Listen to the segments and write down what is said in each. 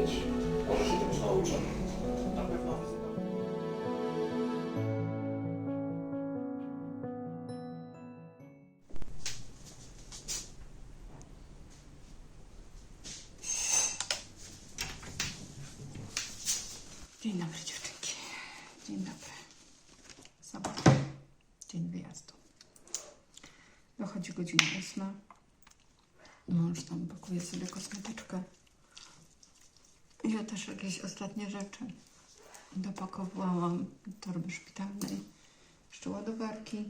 wiedzieć. Może się czegoś nauczę. Na Ja też jakieś ostatnie rzeczy. Dopakowałam do torby szpitalnej. Jeszcze ładowarki.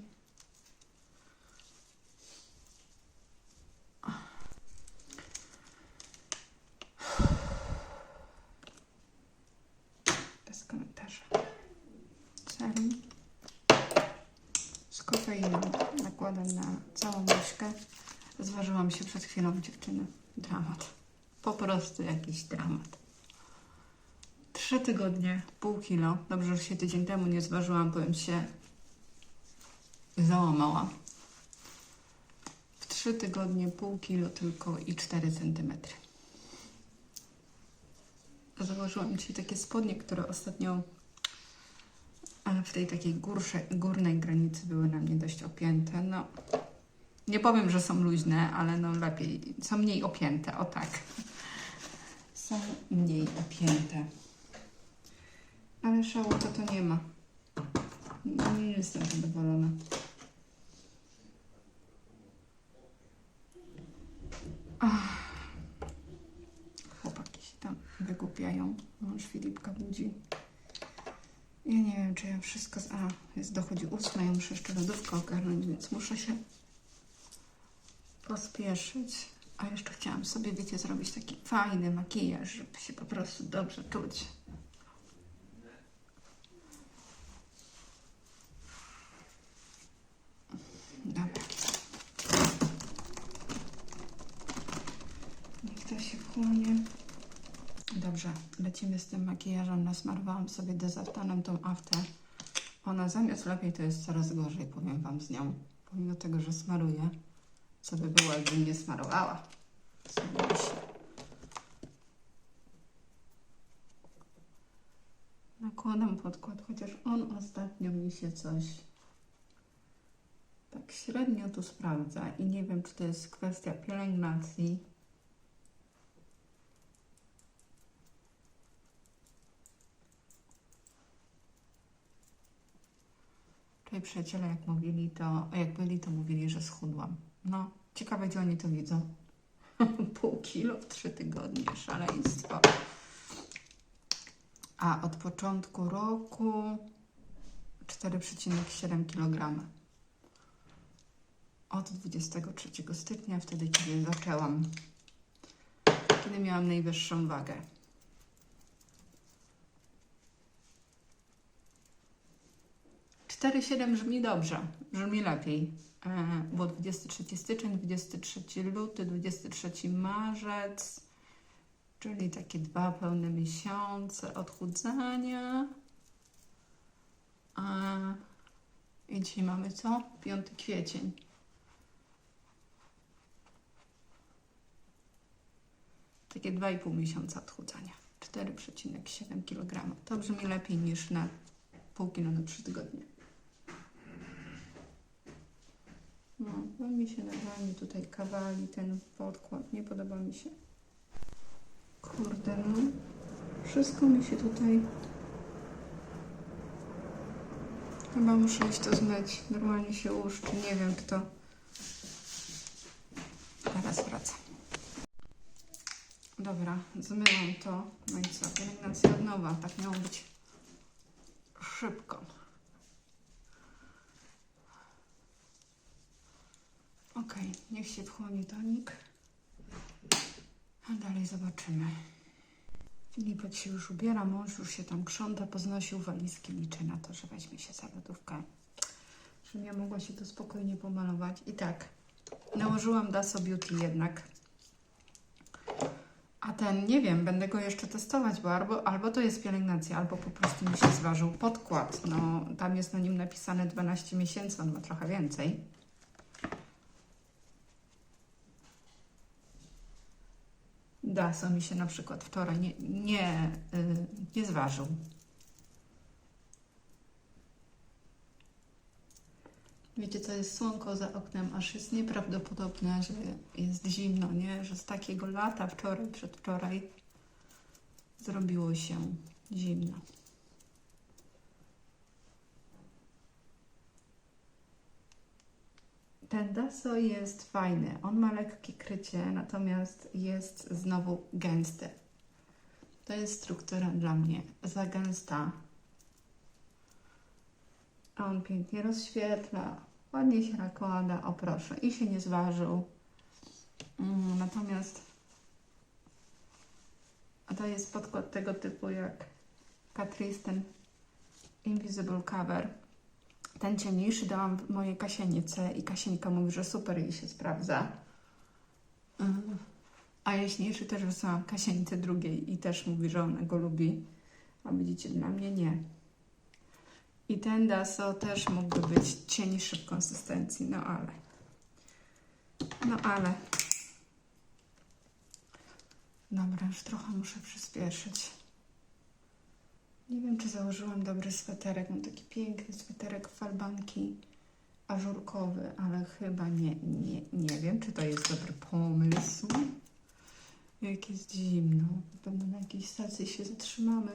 Bez komentarza. Serum. Z kofeiną nakładam na całą łyżkę. Zważyłam się przed chwilą dziewczyny. Dramat. Po prostu jakiś dramat. Trzy tygodnie, pół kilo. Dobrze, że się tydzień temu nie zważyłam, powiem się załamała. W trzy tygodnie pół kilo tylko i 4 centymetry. Założyłam Ci takie spodnie, które ostatnio e, w tej takiej górsze, górnej granicy były na mnie dość opięte. No, nie powiem, że są luźne, ale no lepiej, są mniej opięte, o tak. Są mniej opięte. Ale szału to nie ma. Nie jestem zadowolona. Ach. Chłopaki się tam wygłupiają. Mąż Filipka budzi. Ja nie wiem, czy ja wszystko... Z... A, jest dochodzi ósma, ja muszę jeszcze lodówkę ogarnąć, więc muszę się pospieszyć. A jeszcze chciałam sobie, wiecie, zrobić taki fajny makijaż, żeby się po prostu dobrze czuć. Dobra. Niech to się wchłonie. Dobrze, lecimy z tym makijażem. Nasmarowałam sobie dezertanem tą aftę. Ona zamiast lepiej, to jest coraz gorzej, powiem Wam z nią. Pomimo tego, że smaruję. Co by było, nie smarowała. Nakładam podkład, chociaż on ostatnio mi się coś tak średnio tu sprawdza i nie wiem, czy to jest kwestia pielęgnacji. Tutaj przyjaciele jak mówili, to jak byli, to mówili, że schudłam. No, ciekawe, gdzie oni to widzą. Pół kilo w trzy tygodnie, szaleństwo. A od początku roku 4,7 kg. Od 23 stycznia, wtedy kiedy zaczęłam. Kiedy miałam najwyższą wagę. Cztery siedem brzmi dobrze, brzmi lepiej. E, Było 23 styczeń, 23 luty, 23 marzec, czyli takie dwa pełne miesiące odchudzania. A, I dzisiaj mamy co? 5 kwiecień. Takie 2,5 miesiąca odchudzania. 4,7 kg. To brzmi lepiej niż na pół kilo na 3 tygodnie. No, bo mi się normalnie tutaj kawali ten podkład. Nie podoba mi się. Kurde, no. Wszystko mi się tutaj... Chyba muszę iść to zmyć. Normalnie się łuszczy. Nie wiem, kto... Teraz wracam. Dobra, zmyłam to. No i co? Pielęgnacja od nowa. Tak miało być szybko. Ok, niech się wchłonie tonik. A dalej zobaczymy. Filipek się już ubiera, mąż już się tam krząta, poznosił walizki, liczę na to, że weźmie się za lodówkę. Żebym ja mogła się tu spokojnie pomalować. I tak, nałożyłam Daso Beauty jednak. A ten, nie wiem, będę go jeszcze testować, bo albo, albo to jest pielęgnacja, albo po prostu mi się zważył podkład. No, tam jest na nim napisane 12 miesięcy, on ma trochę więcej. Daso mi się na przykład wczoraj nie, nie, y, nie zważył. Wiecie, co jest słonko za oknem, aż jest nieprawdopodobne, że jest zimno, nie? Że z takiego lata wczoraj, przedwczoraj zrobiło się zimno. Ten Daso jest fajny. On ma lekkie krycie, natomiast jest znowu gęsty. To jest struktura dla mnie za gęsta. A on pięknie rozświetla, ładnie się nakłada, o proszę, i się nie zważył. Mm, natomiast a to jest podkład tego typu jak Catrice, ten Invisible Cover. Ten ciemniejszy dałam mojej kasienice i Kasieńka mówi, że super jej się sprawdza. Mm. A jaśniejszy też wysłałam Kasieńce drugiej i też mówi, że ona go lubi. A widzicie, dla mnie nie. I ten Daso też mógłby być cieńszy w konsystencji, no ale. No ale. Dobra, już trochę muszę przyspieszyć. Nie wiem, czy założyłam dobry sweterek. Mam taki piękny sweterek falbanki ażurkowy, ale chyba nie, nie, nie wiem, czy to jest dobry pomysł. Jak jest zimno. Pewno na jakiejś stacji się zatrzymamy.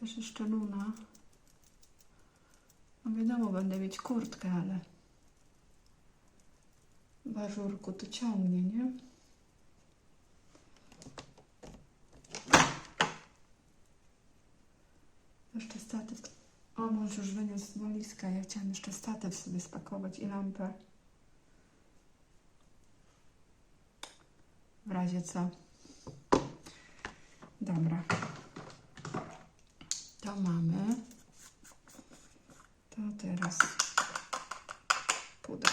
Też jeszcze luna. No wiadomo, będę mieć kurtkę, ale w ażurku to ciągnie, nie? Jeszcze statyw. O, mąż już wyniósł walizkę. Ja chciałam jeszcze statyw sobie spakować i lampę. W razie co. Dobra. To mamy. To teraz puder.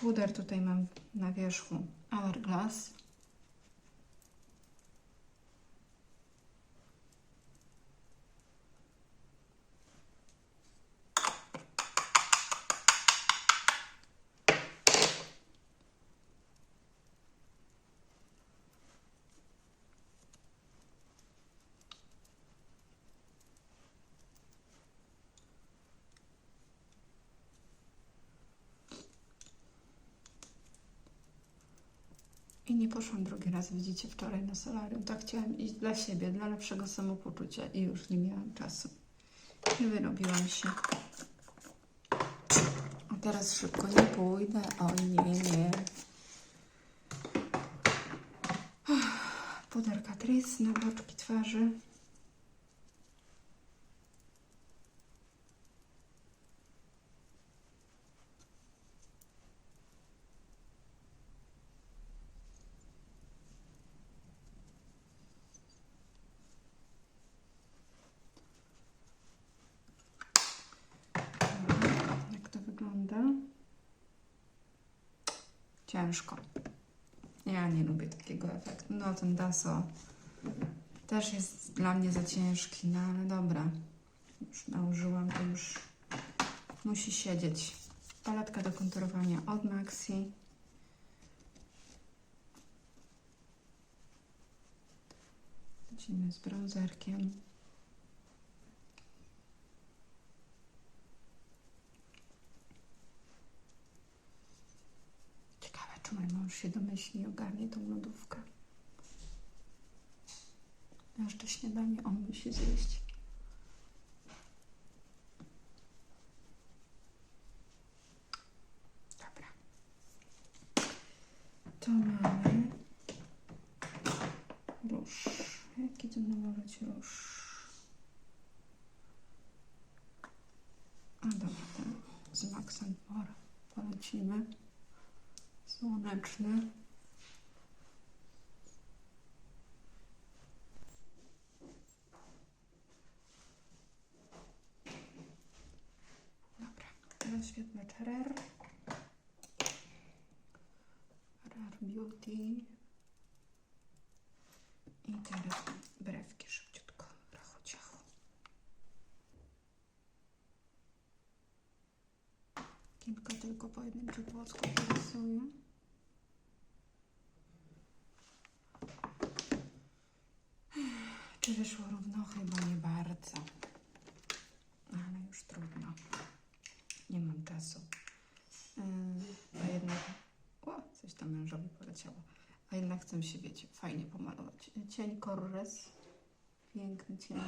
Puder tutaj mam na wierzchu Hourglass. I nie poszłam drugi raz, widzicie, wczoraj na solarium. Tak chciałam iść dla siebie, dla lepszego samopoczucia i już nie miałam czasu. Nie wyrobiłam się. A teraz szybko nie pójdę. O nie, nie. Puder Catrice na boczki twarzy. Jak to wygląda? Ciężko. Ja nie lubię takiego efektu. No, ten Daso też jest dla mnie za ciężki, no ale dobra. Już nałożyłam, to już musi siedzieć. Paletka do konturowania od Maxi. Lecimy z bronzerkiem. Ciekawe, czy mój mąż się domyśli ogarnie tą lodówkę. A Jeszcze śniadanie on musi zjeść. Dobra. To mamy róż. Jaki tu namalować róż? A dobra, ten z Max More. Polecimy. Słoneczny. Dobra, teraz świetne Rare. Rare Beauty. I teraz brewki szybciutko. Rachu ciachu. Kilka tylko pojedynczych włosków rysuję. Wyszło równo? Chyba nie bardzo. Ale już trudno. Nie mam czasu. A jednak... O, coś tam mężowi poleciało. A jednak chcę się, wiecie, fajnie pomalować. Cień Corres. Piękny cień.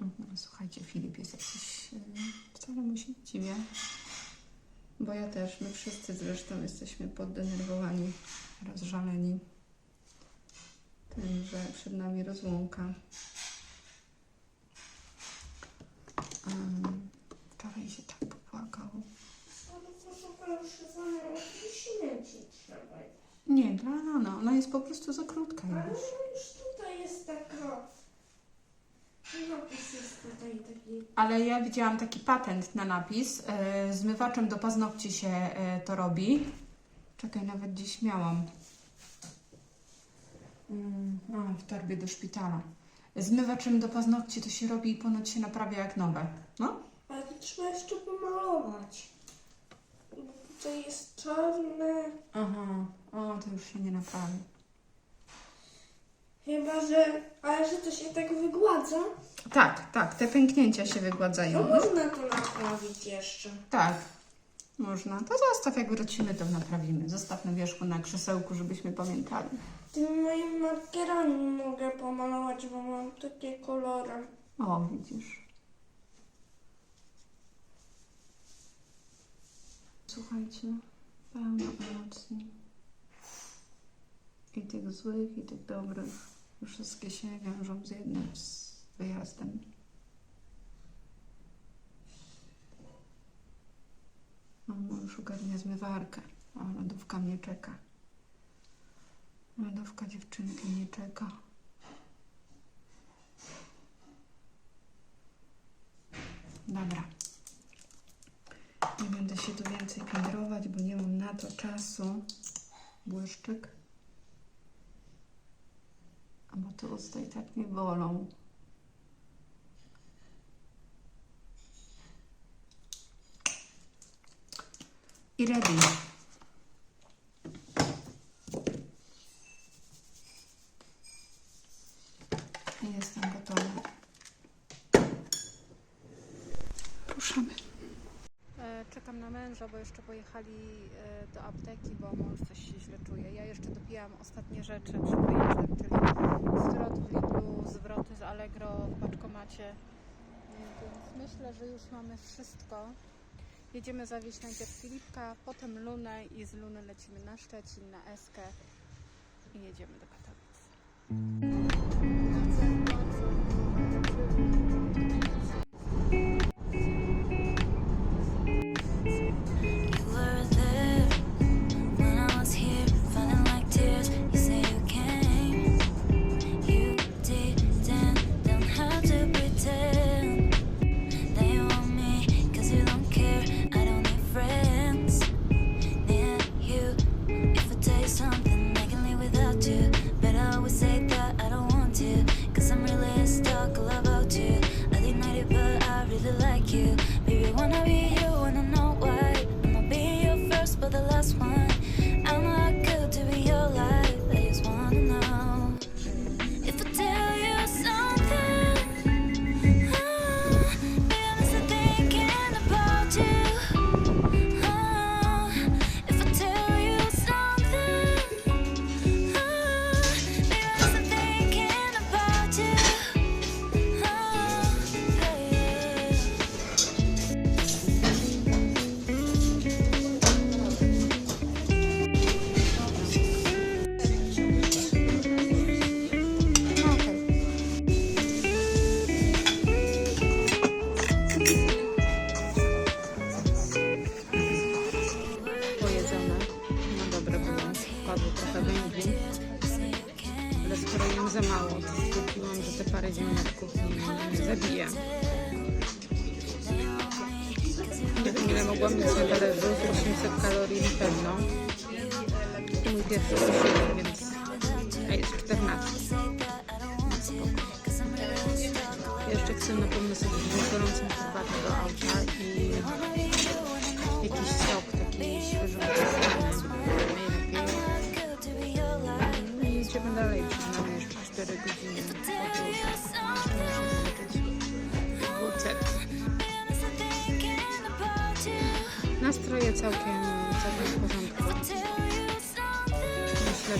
Mhm, Słuchajcie, Filip jest jakiś... yy, Wcale mu się dziwię. Bo ja też, my wszyscy zresztą jesteśmy poddenerwowani, rozżaleni tym, że przed nami rozłąka. Um, wczoraj się tak popłakał. Ale to uszywamy, śmieci trzeba. Nie, dla Lana, ona jest po prostu za krótka Ale już. no już tutaj jest taka... Napis jest tutaj taki... Ale ja widziałam taki patent na napis. e, Zmywaczem do paznokci się e, to robi. Czekaj, nawet gdzieś miałam. Mm, A, w torbie do szpitala. Zmywaczem do paznokci to się robi i ponoć się naprawia jak nowe. No? Ale to trzeba jeszcze pomalować. Bo tutaj jest czarne. Aha, o, to już się nie naprawi. Chyba, że... Ale że to się tak wygładza, Tak, tak, te pęknięcia się to wygładzają. można to naprawić jeszcze. Tak, można. To zostaw, jak wrócimy, to naprawimy. Zostaw na wierzchu na krzesełku, żebyśmy pamiętali. Tymi moimi markerami mogę pomalować, bo mam takie kolory. O, widzisz. Słuchajcie, pełno emocji. I tych złych, i tych dobrych. Wszystkie się wiążą z jednym, z wyjazdem. Mama już ogarnia zmywarkę, a lodówka mnie czeka. Lodówka dziewczynki nie czeka. Dobra. Nie będę się tu więcej pędrować, bo nie mam na to czasu. Błyszczyk. A bo te usta i tak mnie bolą. I ready. I Jestem gotowa. Ruszamy. E, Czekam na męża, bo jeszcze pojechali e, do apteki, bo mąż coś się źle czuje. Ja jeszcze dopijam ostatnie rzeczy przed wyjazdem, czyli zwrot w Lidlu, zwroty z Allegro w paczkomacie. E, Więc myślę, że już mamy wszystko. Jedziemy zawieźć najpierw Filipka, potem Lunę i z Luny lecimy na Szczecin, na Eskę i jedziemy do Katowic.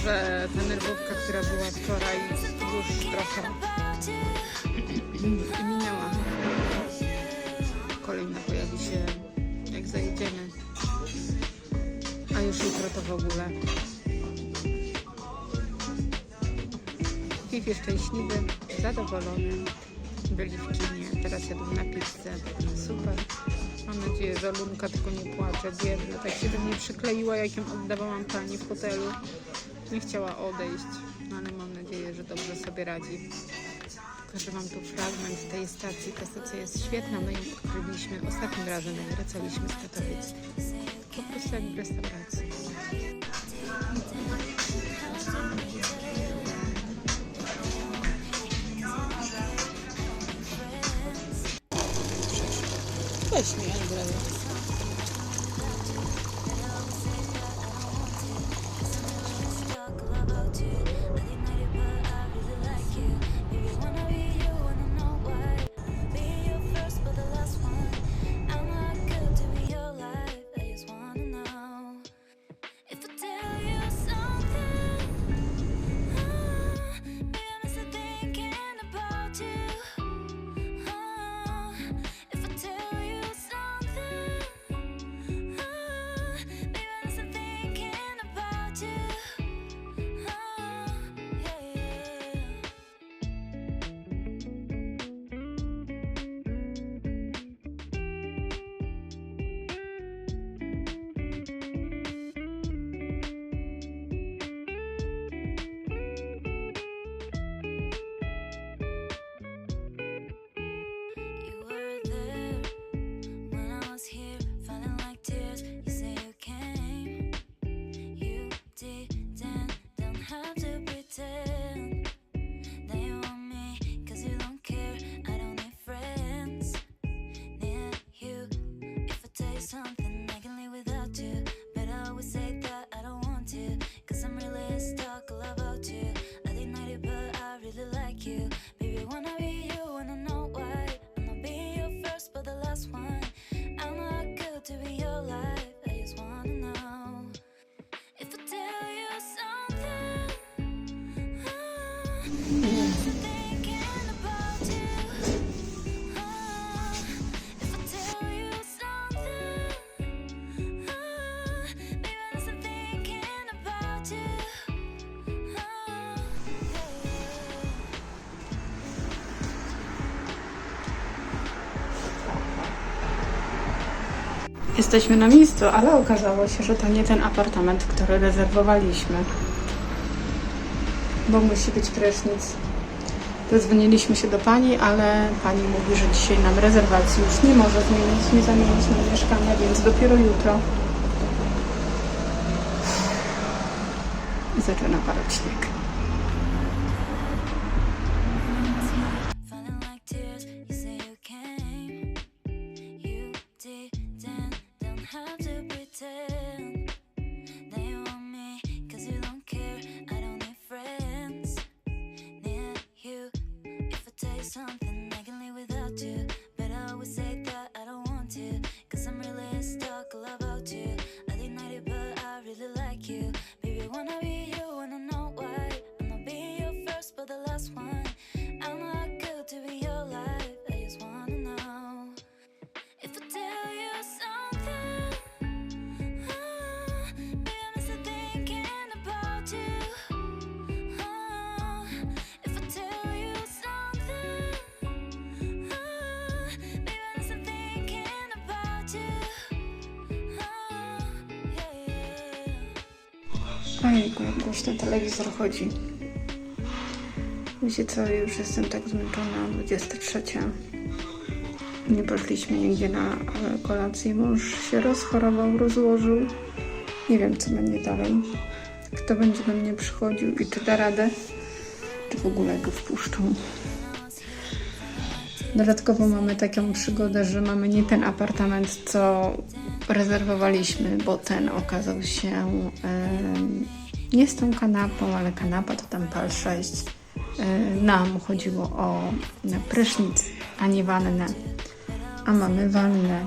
Że ta nerwówka, która była wczoraj, już trochę minęła. Kolejna pojawi się, jak zajedziemy. A już jutro to w ogóle. Fifi szczęśliwy, zadowolony. Byli w kinie, teraz jadą na pizzę. Super. Mam nadzieję, że Lunka tylko nie płacze, biedna. Tak się do mnie przykleiła, jak ją oddawałam pani w hotelu. Nie chciała odejść, no ale mam nadzieję, że dobrze sobie radzi. Że mam tu fragment tej stacji. Ta stacja jest świetna, my ją odkryliśmy ostatnim razem, jak wracaliśmy z Katowic. Po prostu jak w restauracji. Weź mi, Andrzej. Jesteśmy na miejscu, ale okazało się, że to nie ten apartament, który rezerwowaliśmy. Bo musi być prysznic. Zadzwoniliśmy się do pani, ale pani mówi, że dzisiaj nam rezerwacji już nie może zmienić, nie zamienić na mieszkania, więc dopiero jutro. Zaczyna padać śnieg. Something, Ojejku, jak głośno telewizor chodzi. Wiecie co, już jestem tak zmęczona, 23. Nie poszliśmy nigdzie na e, kolację. Mąż się rozchorował, rozłożył. Nie wiem, co będzie dalej. Kto będzie do mnie przychodził i czy da radę, czy w ogóle go wpuszczą. Dodatkowo mamy taką przygodę, że mamy nie ten apartament, co rezerwowaliśmy, bo ten okazał się nie z tą kanapą, ale kanapa to tam pal 6. Yy, Nam chodziło o prysznic, a nie wannę. A mamy wannę.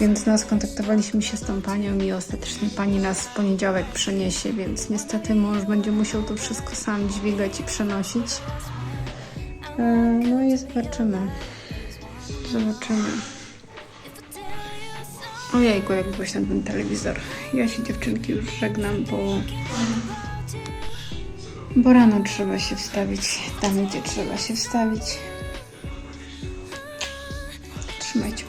Więc no, skontaktowaliśmy się z tą panią i ostatecznie pani nas w poniedziałek przeniesie, więc niestety mąż będzie musiał to wszystko sam dźwigać i przenosić. Yy, No i zobaczymy. Zobaczymy. Ojejku, jak głośno ten telewizor. Ja się dziewczynki już żegnam, bo, bo rano trzeba się wstawić tam, gdzie trzeba się wstawić. Trzymajcie